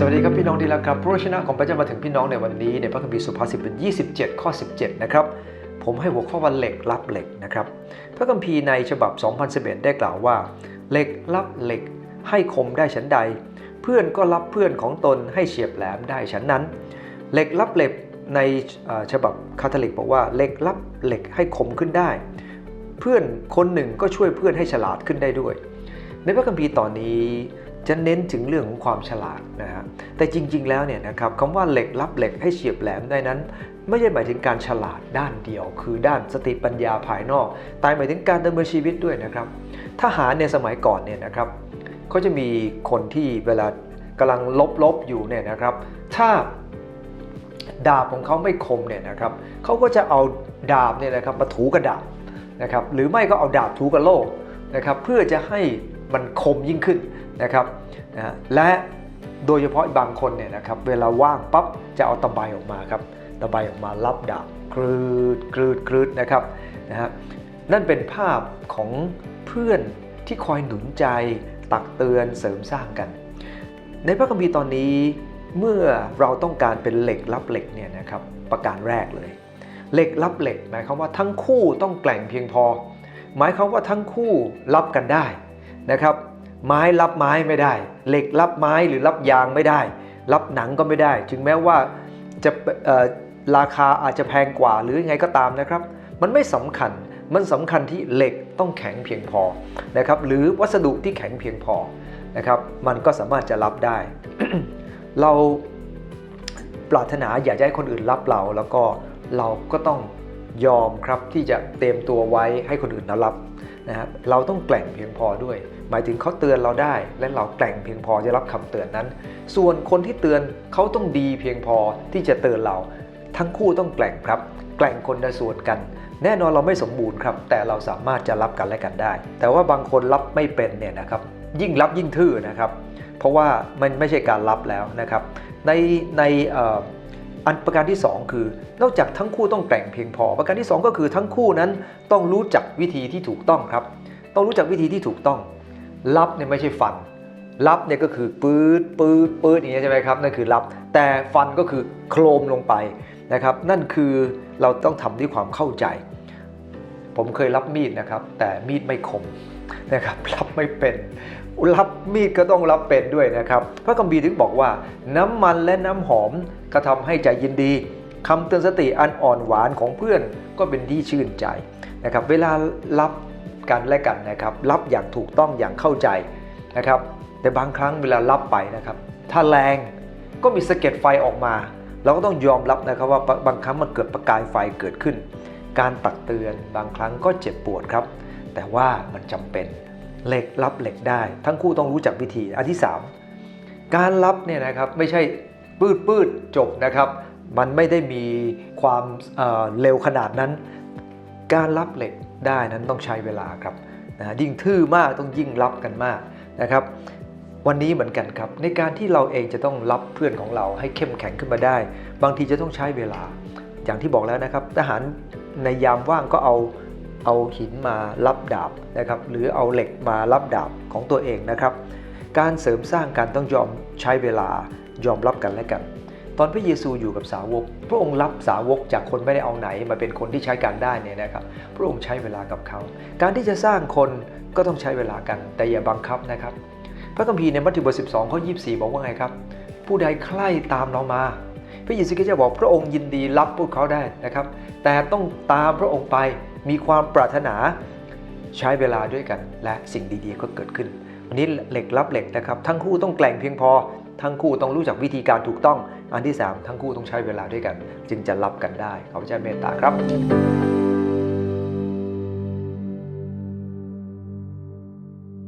สวัสดีครับพี่น้องที่รักครับพระวจนะของพระเจ้ามาถึงพี่น้องในวันนี้ในพระคัมภีร์สุภาษิตบท27 ข้อ 17 นะครับ ผมให้หัวข้อว่าเหล็กรับเหล็กนะครับ พระคัมภีร์ในฉบับ 2011 ได้กล่าวว่า เหล็กรับเหล็กให้คมได้ฉันใด เพื่อนก็รับเพื่อนของตนให้เฉียบแหลมได้ฉันนั้น เหล็กรับเหล็กในฉบับคาทอลิกบอกว่าเหล็กรับเหล็กให้คมขึ้นได้ เพื่อนคนหนึ่งก็ช่วยเพื่อนให้ฉลาดขึ้นได้ด้วย ในพระคัมภีร์ตอนนี้ จะเน้นถึงเรื่องของความฉลาดนะฮะแต่จริง ๆ แล้วเนี่ยนะครับคำว่าเหล็กรับเหล็กให้เฉียบแหลมได้นั้น ไม่ใช่หมายถึงการฉลาดด้านเดียว คือด้านสติปัญญาภายนอก แต่หมายถึงการดำเนินชีวิตด้วยนะครับทหารในสมัยก่อนเนี่ยนะครับเขาจะมีคนที่เวลากำลังลบลบอยู่เนี่ยนะครับ ถ้าดาบของเขาไม่คมเนี่ยนะครับเขาก็จะเอาดาบเนี่ยนะครับมาถูกระดาบนะครับหรือไม่ก็เอาดาบถูกระโล่นะครับเพื่อจะให้ มันคมยิ่งขึ้นนะครับนะและโดยเฉพาะบางคนเนี่ยนะครับเวลาว่างปั๊บจะเอาตะไบออกมาครับตะไบออกมารับดาบกรืดกรืดกรืดนะครับนะฮะนั่นเป็นภาพของเพื่อนที่คอยหนุนใจตักเตือนเสริมสร้างกัน ในพระคัมภีร์ตอนนี้เมื่อเราต้องการเป็นเหล็กรับเหล็กเนี่ยนะครับประการแรกเลย เหล็กรับเหล็กหมายความว่าทั้งคู่ต้องแกร่งเพียงพอ หมายความว่าทั้งคู่รับกันได้ นะครับ ไม้รับไม้ไม่ได้ เหล็กรับไม้หรือรับยางไม่ได้ รับหนังก็ไม่ได้ ถึงแม้ว่าจะราคาอาจจะแพงกว่าหรือยังไงก็ตามนะครับ มันไม่สำคัญมันสำคัญที่เหล็กต้องแข็งเพียงพอนะครับหรือวัสดุที่แข็งเพียงพอนะครับมันก็สามารถจะรับได้ เราปรารถนาอยากจะให้คนอื่นรับเรา แล้วก็เราก็ต้องยอมครับที่จะเตรียมตัวไว้ให้คนอื่นรับ นะครับเราต้องแกล่งเพียงพอด้วย หมายถึงเขาเตือนเราได้ และเราแกล่งเพียงพอจะรับคำเตือนนั้น ส่วนคนที่เตือนเขาต้องดีเพียงพอที่จะเตือนเรา ทั้งคู่ต้องแกล่งครับ แกล่งคนละส่วนกัน แน่นอนเราไม่สมบูรณ์ครับ แต่เราสามารถจะรับกันและกันได้ แต่ว่าบางคนรับไม่เป็นเนี่ยนะครับ ยิ่งรับยิ่งทื่อนะครับ เพราะว่ามันไม่ใช่การรับแล้วนะครับ ในใน อันประการที่ 2 คือนอกจากทั้งคู่ต้องแกร่งเพียงพอ ประการที่ 2 ก็คือทั้งคู่นั้นต้องรู้จักวิธีที่ถูกต้องครับ ต้องรู้จักวิธีที่ถูกต้อง รับเนี่ยไม่ใช่ฟัน รับเนี่ยก็คือปืดปืดปืดอย่างเงี้ยใช่ไหมครับนั่นคือรับ แต่ฟันก็คือโครมลงไปนะครับ นั่นคือเราต้องทำด้วยความเข้าใจ ผมเคยรับมีดนะครับ แต่มีดไม่คม นะครับรับไม่เป็นรับมีดก็ต้องรับเป็นด้วยนะครับ พระคัมภีร์ถึงบอกว่าน้ำมันและน้ำหอมกระทำให้ใจยินดีคำเตือนสติอันอ่อนหวานของเพื่อนก็เป็นที่ชื่นใจนะครับเวลารับกันและกันนะครับ รับอย่างถูกต้องอย่างเข้าใจนะครับ แต่บางครั้งเวลารับไปนะครับ ถ้าแรงก็มีสะเก็ดไฟออกมา เราก็ต้องยอมรับนะครับว่าบางครั้งมันเกิดประกายไฟเกิดขึ้น การตักเตือนบางครั้งก็เจ็บปวดครับ แต่ว่ามันจำเป็นเหล็กรับเหล็กได้ ทั้งคู่ต้องรู้จักวิธีอันที่ 3 การรับเนี่ยนะครับไม่ใช่ปืดปืดจบนะครับ มันไม่ได้มีความเเร็วขนาดนั้น การรับเหล็กได้นั้นต้องใช้เวลาครับนะยิ่งทื่อมากต้องยิ่งรับกันมากนะครับ วันนี้เหมือนกันครับ ในการที่เราเองจะต้องรับเพื่อนของเราให้เข้มแข็งขึ้นมาได้ บางทีจะต้องใช้เวลา อย่างที่บอกแล้วนะครับ ทหารในยามว่างก็เอา เอาหินมารับดาบนะครับหรือเอาเหล็กมารับดาบของตัวเองนะครับ การเสริมสร้างกันต้องยอมใช้เวลายอมรับกันและกัน ตอนพระเยซูอยู่กับสาวก พระองค์รับสาวกจากคนไม่ได้เอาไหนมาเป็นคนที่ใช้การได้เนี่ยนะครับ พระองค์ใช้เวลากับเขา การที่จะสร้างคนก็ต้องใช้เวลากัน แต่อย่าบังคับนะครับ พระคัมภีร์ในมัทธิวบท12ข้อ24บอกว่าไงครับ ผู้ใดใคร่ตามเรามาพระเยซูคริสต์จะบอกพระองค์ยินดีรับพวกเขาได้นะครับ แต่ต้องตามพระองค์ไป มีความปรารถนาใช้เวลาด้วยกัน และสิ่งดีๆก็เกิดขึ้น วันนี้เหล็กรับเหล็กนะครับ ทั้งคู่ต้องแกล่งเพียงพอ ทั้งคู่ต้องรู้จักวิธีการถูกต้อง อันที่ 3 ทั้งคู่ต้องใช้เวลาด้วยกัน จึงจะรับกันได้ขอพระเจ้าเมตตาครับ